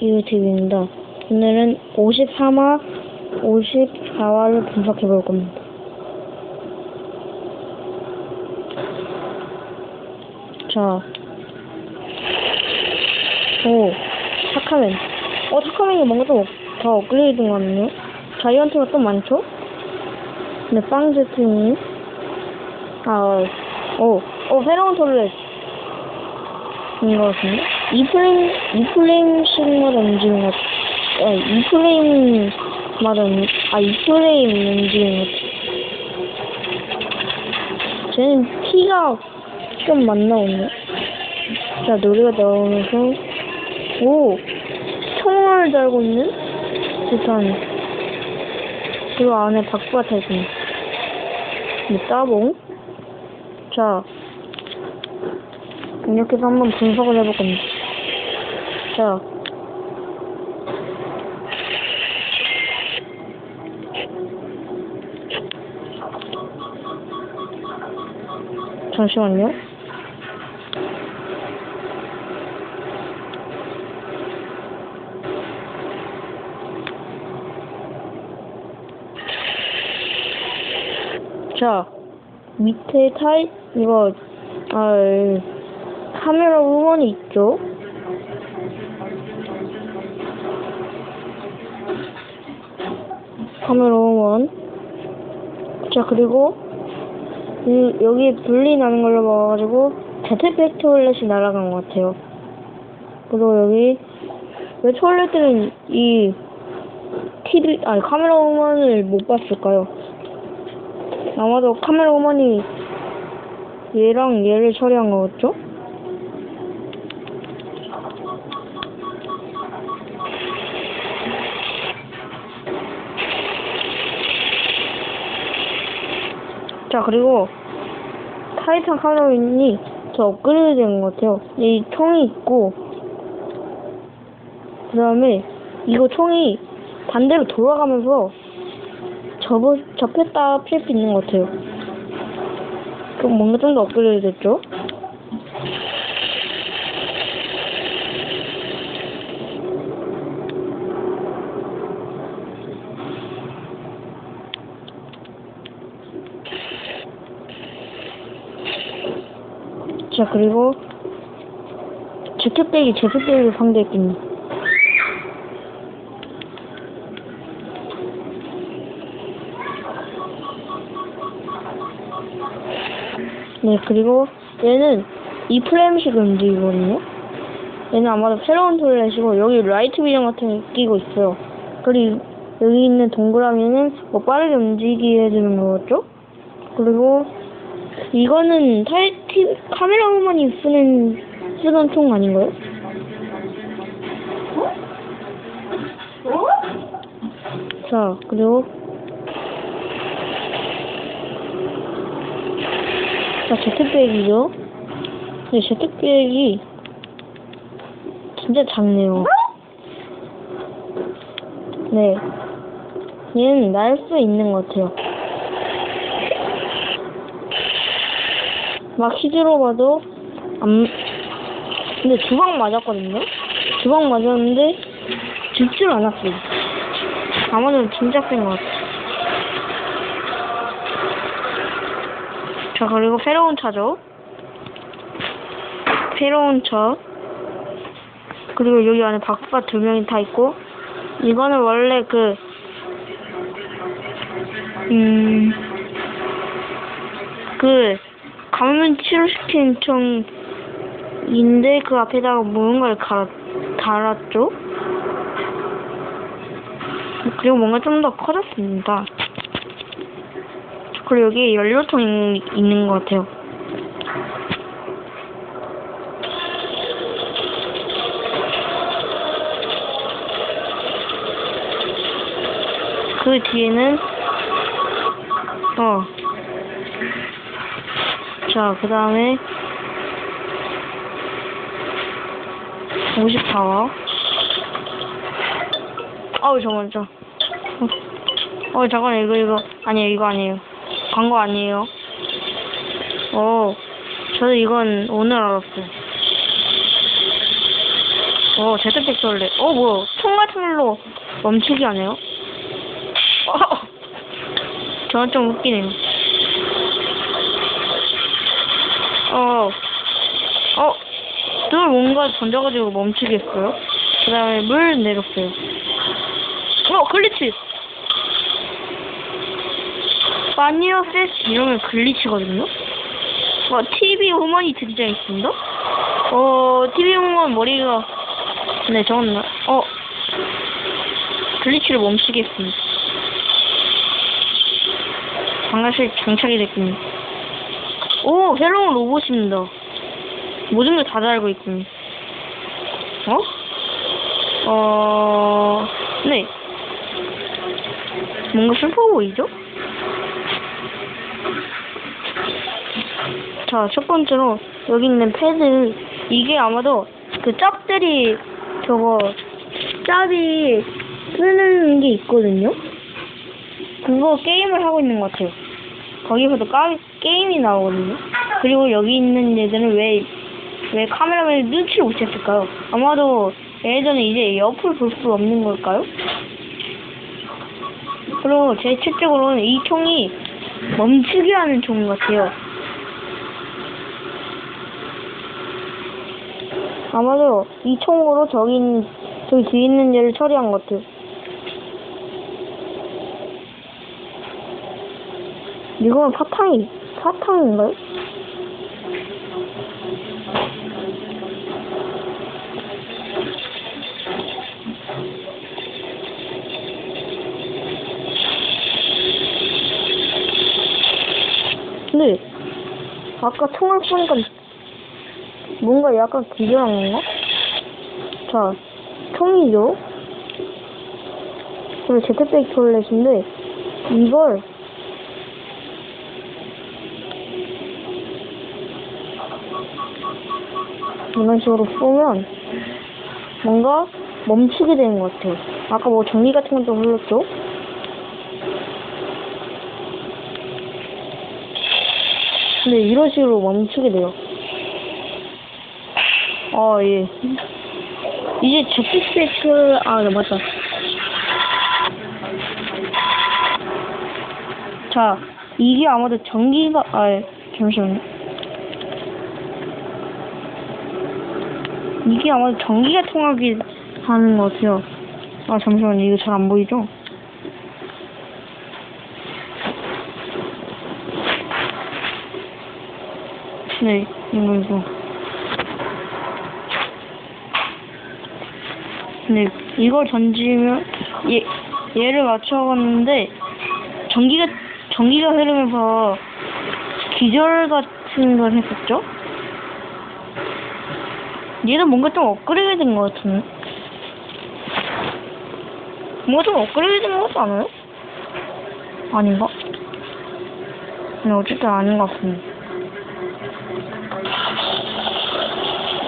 유튜브입니다. 오늘은 53화, 54화를 분석해 볼 겁니다. 자, 오, 타카맨. 어, 타카맨이 뭔가 좀 더 업그레이드 된것 같네요. 자이언트가 좀 많죠? 네, 빵 제트님. 아, 오, 오, 새로운 톨렛. 인것 같은데? 이 프레임, 이 프레임씩마다 움직이는 것. 아, 이 프레임마다, 움- 아, 이 프레임 움직이는 것. 쟤는 피가 좀 많나 보네. 자, 노래가 나오면서, 오! 총을 달고 있는 듯한, 그리고 안에 박부가 타있습니다. 네, 따봉. 자, 이렇게 해서 한번 분석을 해볼 겁니다. 자, 잠시만요. 자, 밑에 타입, 이거, 아, 카메라 우먼이 있죠? 카메라 우먼. 자, 그리고, 이, 여기 분리 나는 걸로 봐가지고, 제트팩 토일렛이 날아간 것 같아요. 그리고 여기, 왜 토일렛들은 이, 키드, 아니, 카메라 우먼을 못 봤을까요? 아마도 카메라 우먼이 얘랑 얘를 처리한 거겠죠? 자, 그리고 타이탄 카메라인이 더 업그레이드 된 것 같아요. 이 총이 있고, 그 다음에 이거 총이 반대로 돌아가면서 접어, 접혔다 필수 있는 것 같아요. 그럼 뭔가 좀 더 업그레이드 됐죠? 자, 그리고 제트백이 제트백을 상대했겠네. 네, 그리고 얘는 이 프레임식을 움직이거든요. 얘는 아마도 새로운 톨렛이고 여기 라이트 비전 같은 게 끼고 있어요. 그리고 여기 있는 동그라미는 뭐 빠르게 움직이게 해주는 거겠죠? 그리고 이거는 타이티 카메라만이 쓰는 쓰던 총 아닌가요? 자, 그리고 자, 제트백이죠? 네, 제트백이 진짜 작네요. 네. 얘는 날 수 있는 것 같아요. 막 히드로 봐도 안 근데 두방 맞았거든요. 두방 맞았는데 죽질 않았어요. 아마도 진짜 센 것 같아. 자 그리고 새로운 차죠. 새로운 차. 그리고 여기 안에 박사 두 명이 타 있고 이거는 원래 그 음, 그, 감염 치료시킨 총인데, 그 앞에다가 무언가를 갈아, 달았죠? 그리고 뭔가 좀 더 커졌습니다. 그리고 여기 연료통이 있는 것 같아요. 그 뒤에는 어. 자, 그 다음에 54화. 어우, 잠깐만, 저. 어, 어, 잠깐만, 이거, 이거. 아니에요, 이거 아니에요. 광고 아니에요. 어, 저도 이건 오늘 알았어요. 어, 제트팩 쏠래. 어, 뭐야. 총 같은 걸로 멈추게 하네요. 어, 저는 좀 웃기네요. 어, 어, 늘 뭔가 던져가지고 멈추게 했어요. 그 다음에 물 내렸어요. 어, 글리치! 마니어 세스 이러면 글리치거든요? 어, TV 후먼이 등장했습니다. 어, TV 후먼 머리가, 네, 적었나? 어, 글리치를 멈추게 했습니다. 방아실 장착이 됐군요. 오, 새로운 로봇입니다. 모든 걸 다 알고 있군요. 어? 어, 네. 뭔가 슬퍼 보이죠? 자, 첫 번째로 여기 있는 패드 이게 아마도 그 짭들이 저거 짭이 쓰는 게 있거든요. 그거 게임을 하고 있는 것 같아요. 거기서도 까, 게임이 나오거든요. 그리고 여기 있는 얘들은 왜, 왜 카메라맨을 눈치를 못 챘을까요? 아마도 예전에 이제 옆을 볼 수 없는 걸까요? 그리고 제 채적으로는 이 총이 멈추게 하는 총 같아요. 아마도 이 총으로 저기 있는, 저기 뒤에 있는 얘를 처리한 것 같아요. 이건 사탕이, 사탕인가요? 근데, 아까 총을 쏘니까 뭔가 약간 기절한 건가? 자, 총이죠? 그리고 제트백 톨렛인데, 이걸 이런 식으로 쏘면 뭔가 멈추게 되는 것 같아요. 아까 뭐 전기 같은 것도 흘렀죠? 근데 이런 식으로 멈추게 돼요. 아, 예. 이제 제트팩을, 아, 네, 맞다. 자, 이게 아마도 전기가, 아, 예. 잠시만요. 이게 아마도 전기가 통하게 하는 것 같아요. 아, 잠시만요. 이거 잘 안 보이죠? 네, 이거, 이거. 네, 이걸 던지면, 얘, 얘를 맞춰봤는데, 전기가, 전기가 흐르면서 기절 같은 걸 했었죠? 얘는 뭔가 좀 업그레이드 된것 같은데? 뭔가 좀 업그레이드 된것 같지 않아요? 아닌가? 네, 어쨌든 아닌 것 같습니다.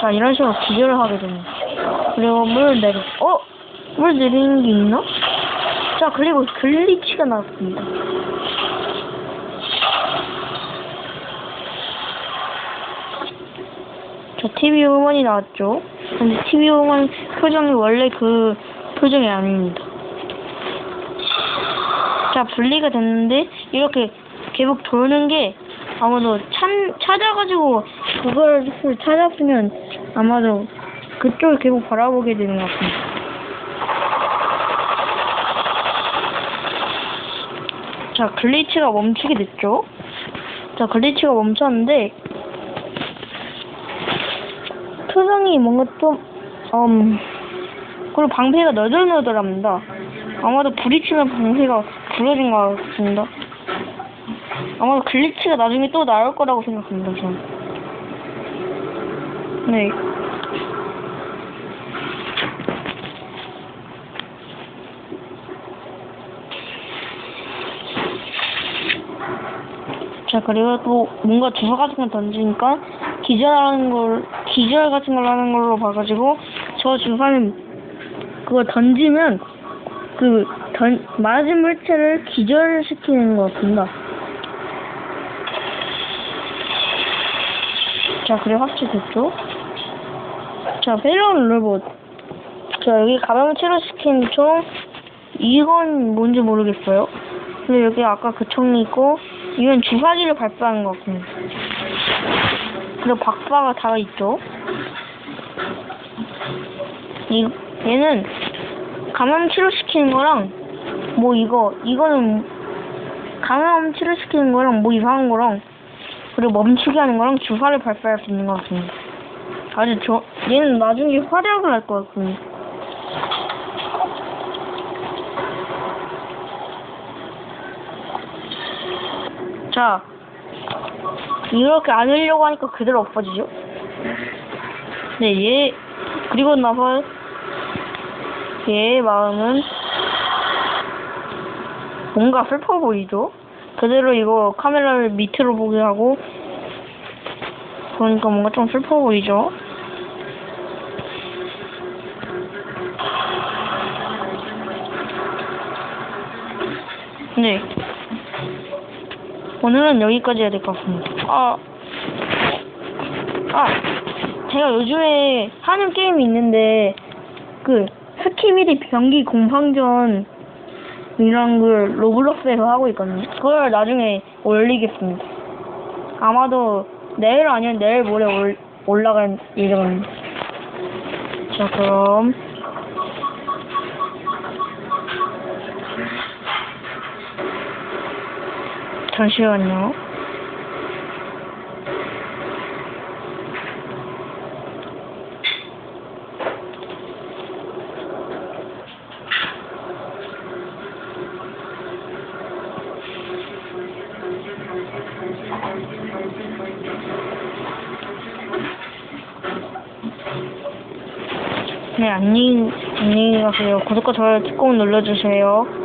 자, 이런 식으로 기절을 하게 됩니다. 그리고 물 내리, 어? 물 내리는 게 있나? 자, 그리고 글리치가 나왔습니다. 자, TV 응원이 나왔죠? 근데 TV 응원 표정이 원래 그 표정이 아닙니다. 자, 분리가 됐는데, 이렇게 계속 도는 게 아마도 찬, 찾아가지고 그걸 찾았으면 아마도 그쪽을 계속 바라보게 되는 것 같습니다. 자, 글리치가 멈추게 됐죠? 자, 글리치가 멈췄는데, 표정이 뭔가 좀, 음, 그리고 방패가 너덜너덜합니다. 아마도 부딪히면 방패가 부러진 것 같습니다. 아마도 글리치가 나중에 또 나올 거라고 생각합니다, 저는. 네. 자, 그리고 또 뭔가 주사 같은 걸 던지니까 기절하는 걸, 기절 같은 걸 하는 걸로 봐가지고 저 주사는 그거 던지면 그 던, 맞은 물체를 기절시키는 것 같습니다. 자, 그래 확실히 됐죠? 자, 새로운 로봇. 자, 여기 감염을 치료시킨 총, 이건 뭔지 모르겠어요. 근데 여기 아까 그 총이 있고, 이건 주사기를 발사하는 것 같습니다. 그리고 박사가 다 있죠. 이, 얘는 감염 치료시키는 거랑, 뭐 이거, 이거는 감염 치료시키는 거랑 뭐 이상한 거랑, 그리고 멈추게 하는 거랑 주사를 발사할 수 있는 것 같습니다. 아주 저, 얘는 나중에 활약을 할 것 같습니다. 자, 이렇게 안 하려고 하니까 그대로 엎어지죠? 네, 얘, 그리고 나서 얘의 마음은 뭔가 슬퍼 보이죠? 그대로 이거 카메라를 밑으로 보게 하고 그러니까 뭔가 좀 슬퍼 보이죠? 네. 오늘은 여기까지 해야 될 것 같습니다. 아, 아, 제가 요즘에 하는 게임이 있는데, 그, 스키비디 변기 공방전, 이런 걸 로블록스에서 하고 있거든요. 그걸 나중에 올리겠습니다. 아마도 내일 아니면 내일 모레 올, 올라갈 예정입니다. 자, 그럼. 잠시만요. 네, 안녕히, 안녕히 가세요. 구독과 좋아요 꼭 눌러주세요.